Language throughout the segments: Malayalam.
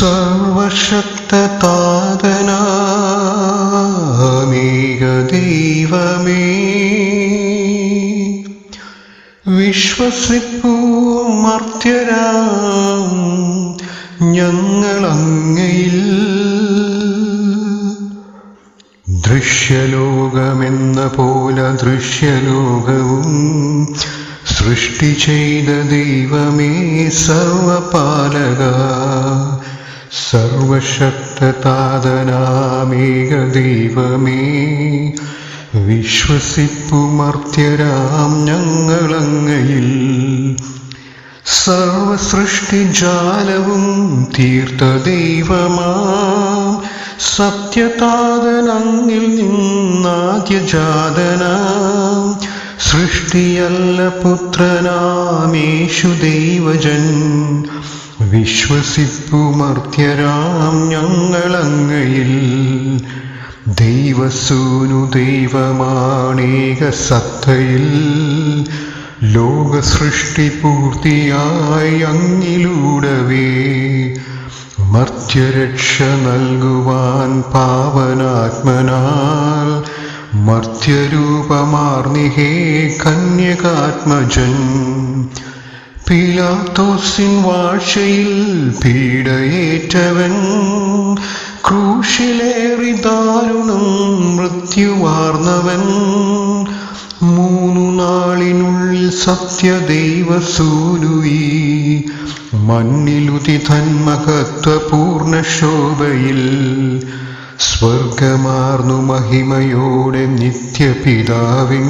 സർവശക്തതാതനാമേക ദൈവമേ. വിശ്വസിപ്പൂ മർത്യരാം ഞങ്ങളങ്ങയിൽ. ദൃശ്യലോകമെന്ന പോലെ ദൃശ്യലോകവും സൃഷ്ടി ചെയ്ത ദൈവമേ സർവപാലക സർവശക്തതാതനാമേക ദൈവമേ വിശ്വസിപ്പുമർത്യരാം ഞങ്ങളങ്ങയിൽ. സർവസൃഷ്ടിജാലവും തീർത്ത ദൈവമാം സത്യതാതനങ്ങിൽ നിന്നാദ്യജാതനാം. സൃഷ്ടിയല്ല പുത്രനാമേഷു ദൈവജൻ വിശ്വസിപ്പുമർത്യരാം ഞങ്ങളങ്ങയിൽ. ദൈവസൂനു ദൈവമാണേക സത്തയിൽ. ലോകസൃഷ്ടി പൂർത്തിയായി അങ്ങിലൂടവേ. മർത്യരക്ഷ നൽകുവാൻ പാവനാത്മനാൽ. മർത്യരൂപമാർന്നിഹേ കന്യകാത്മജൻ. പിലാത്തോസിൻ വാഴ്ചയിൽ പീഡയേറ്റവൻ ക്രൂശിലേറി ദാരുണം മൃത്യുവാർന്നവൻ. മൂന്നു നാളിനുള്ളിൽ സത്യദൈവസൂനുയി മണ്ണിലുതി തന്മഹത്വപൂർണ ശോഭയിൽ സ്വർഗമാർന്നു മഹിമയോടെ നിത്യപിതാവിൻ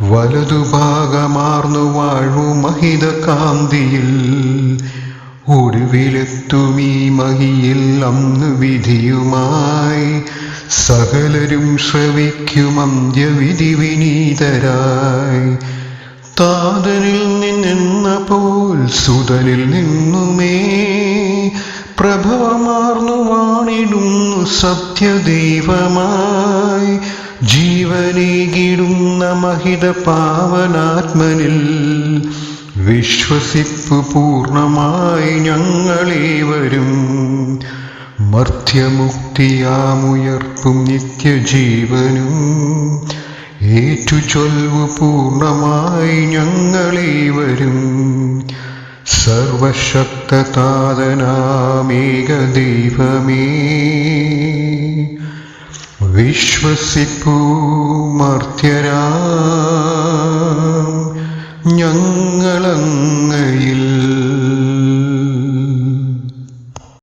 വലതുഭാഗമാർന്നു വാഴു മഹിത കാന്തിയിൽ ഒടുവിലെത്തുമീ മഹിയിൽ അന്ന് വിധിയുമായി. സകലരും ശ്രവിക്കും അന്ത്യവിധി വിനീതരായി താതനിൽ നിന്നെന്ന പോൽ സുതനിൽ നിന്നുമേ. പ്രഭവമാർന്നു വാണിടുന്നു സത്യദൈവമായി. ജീവനേകിടുന്ന മഹിത പാവനാത്മനിൽ വിശ്വസിപ്പ് പൂർണമായി ഞങ്ങളേവരും മർത്യമുക്തിയാമുയർപ്പും നിത്യജീവനും ഏറ്റുചൊൽവ് പൂർണമായി ഞങ്ങളേവരും സർവശക്തതാതനാമേക ദൈവമേ. വിശ്വസിപ്പൂ മർത്യരാ ഞങ്ങളങ്ങയിൽ